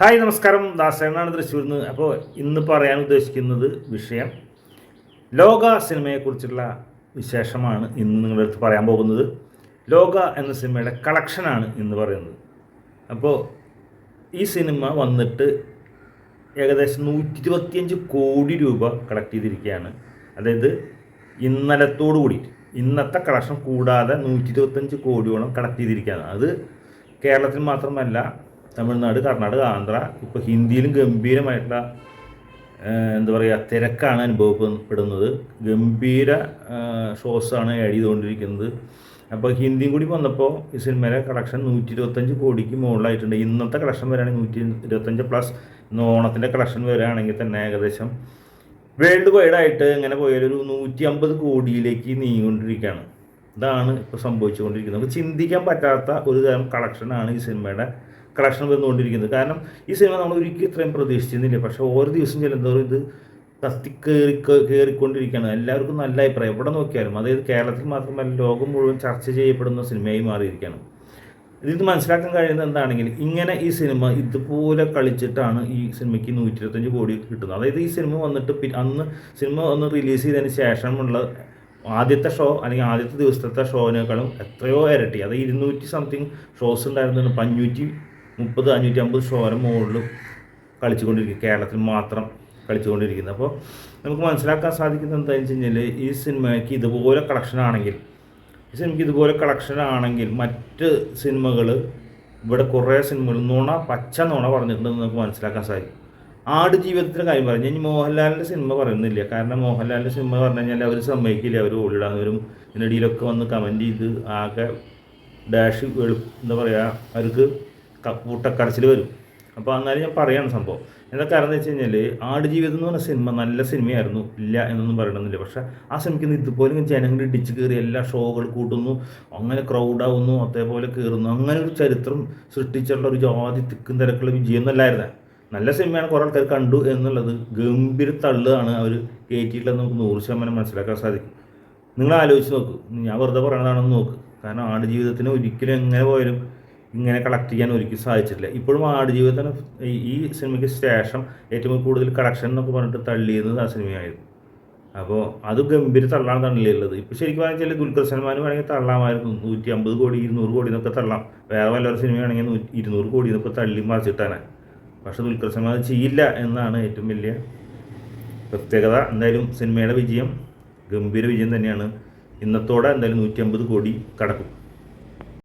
Hi നമസ്കാരം. ദാസേനാണ് തൃശ്ശൂരിൽ നിന്ന് അപ്പോൾ ഇന്ന് പറയാൻ ഉദ്ദേശിക്കുന്നത് വിഷയം ലോക സിനിമയെക്കുറിച്ചുള്ള വിശേഷമാണ് ഇന്ന് നിങ്ങളുടെ അടുത്ത് പറയാൻ പോകുന്നത്. ലോക എന്ന സിനിമയുടെ കളക്ഷനാണ് ഇന്ന് പറയുന്നത്. അപ്പോൾ ഈ സിനിമ വന്നിട്ട് ഏകദേശം നൂറ്റി ഇരുപത്തിയഞ്ച് കോടി രൂപ കളക്ട് ചെയ്തിരിക്കുകയാണ്. അതായത് ഇന്നലത്തോടു കൂടി ഇന്നത്തെ കളക്ഷൻ കൂടാതെ നൂറ്റി ഇരുപത്തഞ്ച് കോടിയോളം കളക്ട് ചെയ്തിരിക്കുകയാണ്. അത് കേരളത്തിൽ മാത്രമല്ല തമിഴ്നാട് കർണാടക ആന്ധ്ര ഇപ്പോൾ ഹിന്ദിയിലും ഗംഭീരമായിട്ടുള്ള എന്താ പറയുക തിരക്കാണ് അനുഭവപ്പെടുന്നത്. ഗംഭീര ഷോസാണ് ആഡ് ചെയ്തുകൊണ്ടിരിക്കുന്നത്. അപ്പോൾ ഹിന്ദിയും കൂടി വന്നപ്പോൾ ഈ സിനിമയിലെ കളക്ഷൻ നൂറ്റി ഇരുപത്തഞ്ച് കോടിക്ക് മുകളിലായിട്ടുണ്ട്. ഇന്നത്തെ കളക്ഷൻ വരികയാണെങ്കിൽ നൂറ്റി ഇരുപത്തഞ്ച് പ്ലസ് ഓണത്തിന്റെ കളക്ഷൻ വരികയാണെങ്കിൽ തന്നെ ഏകദേശം വേൾഡ് വൈഡ് ആയിട്ട് ഇങ്ങനെ പോയാലൊരു നൂറ്റി അമ്പത് കോടിയിലേക്ക് നീങ്ങിക്കൊണ്ടിരിക്കുകയാണ്. ഇതാണ് ഇപ്പോൾ സംഭവിച്ചുകൊണ്ടിരിക്കുന്നത്. നമുക്ക് ചിന്തിക്കാൻ പറ്റാത്ത ഒരു തരം കളക്ഷനാണ് ഈ സിനിമയുടെ കളക്ഷൻ വന്നുകൊണ്ടിരിക്കുന്നത്. കാരണം ഈ സിനിമ നമ്മൾ ഒരിക്കലും ഇത്രയും പ്രതീക്ഷിച്ചിരുന്നില്ല. പക്ഷേ ഓരോ ദിവസം ചെല്ലുന്നതോറും ഇത് കത്തിക്കേറി കയറിക്കൊണ്ടിരിക്കുകയാണ് എല്ലാവർക്കും നല്ല അഭിപ്രായം. എവിടെ നോക്കിയാലും അതായത് കേരളത്തിൽ മാത്രമല്ല ലോകം മുഴുവൻ ചർച്ച ചെയ്യപ്പെടുന്ന സിനിമയായി മാറിയിരിക്കുകയാണ്. ഇതിൽ മനസ്സിലാക്കാൻ കഴിയുന്നത് എന്താണെങ്കിൽ ഇങ്ങനെ ഈ സിനിമ ഇതുപോലെ കളിച്ചിട്ടാണ് ഈ സിനിമയ്ക്ക് നൂറ്റി ഇരുപത്തഞ്ച് കോടി കിട്ടുന്നത്. അതായത് ഈ സിനിമ വന്നിട്ട് അന്ന് സിനിമ ഒന്ന് റിലീസ് ചെയ്തതിന് ശേഷമുള്ള ആദ്യത്തെ ഷോ അല്ലെങ്കിൽ ആദ്യത്തെ ദിവസത്തെ ഷോനേക്കാളും എത്രയോ ഇരട്ടി. അത് ഇരുന്നൂറ്റി സംതിങ് ഷോസ് ഉണ്ടായിരുന്നു അഞ്ഞൂറ്റി മുപ്പത് അഞ്ഞൂറ്റി അമ്പത് ശതമാനം മുകളിൽ കളിച്ചുകൊണ്ടിരിക്കുക കേരളത്തിൽ മാത്രം കളിച്ചുകൊണ്ടിരിക്കുന്നത്. അപ്പോൾ നമുക്ക് മനസ്സിലാക്കാൻ സാധിക്കുന്നത് എന്താണെന്ന് വെച്ച് കഴിഞ്ഞാൽ ഈ സിനിമയ്ക്ക് ഇതുപോലെ കളക്ഷൻ ആണെങ്കിൽ ഈ സിനിമയ്ക്ക് ഇതുപോലെ കളക്ഷൻ ആണെങ്കിൽ മറ്റ് സിനിമകൾ ഇവിടെ കുറേ സിനിമകൾ നുണ പച്ച നുണ പറഞ്ഞിട്ടുണ്ടെന്ന് നമുക്ക് മനസ്സിലാക്കാൻ സാധിക്കും. ആട് ജീവിതത്തിന്റെ കാര്യം പറഞ്ഞു കഴിഞ്ഞാൽ മോഹൻലാലിന്റെ സിനിമ പറയുന്നില്ല. കാരണം മോഹൻലാലിന്റെ സിനിമ പറഞ്ഞു കഴിഞ്ഞാൽ അവർ സമ്മതിക്കില്ല. അവർ ഓടിടാന്നവരും വരും. ഇതിനിടയിലൊക്കെ വന്ന് കമന്റ് ചെയ്ത് ആകെ ഡാഷ് എന്താ പറയുക അവർക്ക് കൂട്ടക്കരച്ചിൽ വരും. അപ്പോൾ അന്നേരം ഞാൻ പറയാണ് സംഭവം. എന്താ കാരണം എന്ന് വെച്ച് കഴിഞ്ഞാൽ ആടുജീവിതം എന്ന് പറഞ്ഞ സിനിമ നല്ല സിനിമയായിരുന്നു. ഇല്ല എന്നൊന്നും പറയണമെന്നില്ല. പക്ഷേ ആ സിനിമയ്ക്ക് ഇതുപോലെ ജനങ്ങൾ ഇടിച്ച് കയറി എല്ലാ ഷോകൾ കൂട്ടുന്നു അങ്ങനെ ക്രൗഡാവുന്നു അതേപോലെ കയറുന്നു അങ്ങനെ ഒരു ചരിത്രം സൃഷ്ടിച്ചുള്ള ഒരു ജാതി തിക്കും തിരക്കുള്ള വിജയം എന്നല്ലായിരുന്നു. നല്ല സിനിമയാണ് കുറേ ആൾക്കാർ കണ്ടു എന്നുള്ളത് ഗംഭീര തള്ളുകയാണ് അവർ കയറ്റിയിട്ടുള്ളത് നമുക്ക് നൂറ് ശതമാനം മനസ്സിലാക്കാൻ സാധിക്കും. നിങ്ങൾ ആലോചിച്ച് നോക്കൂ. ഞാൻ വെറുതെ പറയണതാണെന്ന് നോക്ക്. കാരണം ആടുജീവിതത്തിന് ഒരിക്കലും എങ്ങനെ പോയാലും ഇങ്ങനെ കളക്ട് ചെയ്യാൻ ഒരിക്കലും സാധിച്ചിട്ടില്ല. ഇപ്പോഴും ആടുജീവിതത്തിന് ഈ- സിനിമയ്ക്ക് ശേഷം ഏറ്റവും കൂടുതൽ കളക്ഷൻ എന്നൊക്കെ പറഞ്ഞിട്ട് തള്ളിയിരുന്നത് ആ സിനിമയായിരുന്നു അപ്പോൾ അത് ഗംഭീര തള്ളാണ് തള്ളിയുള്ളത് ഇപ്പോൾ ശരിക്കും പറഞ്ഞാൽ ദുൽഖർ സൽമാൻ വേണമെങ്കിൽ തള്ളാമായിരുന്നു. നൂറ്റി അമ്പത് കോടി ഇരുന്നൂറ് കോടി എന്നൊക്കെ തള്ളാം. വേറെ വല്ലൊരു സിനിമയാണെങ്കിൽ ഇരുന്നൂറ് കോടി എന്നൊക്കെ തള്ളി മറിച്ചിട്ടാണ്. പക്ഷെ ദുൽഖർ സൽമാൻ അത് ചെയ്യില്ല എന്നാണ് ഏറ്റവും വലിയ പ്രത്യേകത. എന്തായാലും സിനിമയുടെ വിജയം ഗംഭീര വിജയം തന്നെയാണ്. ഇന്നത്തോടെ എന്തായാലും നൂറ്റി അമ്പത് കോടി കടക്കും.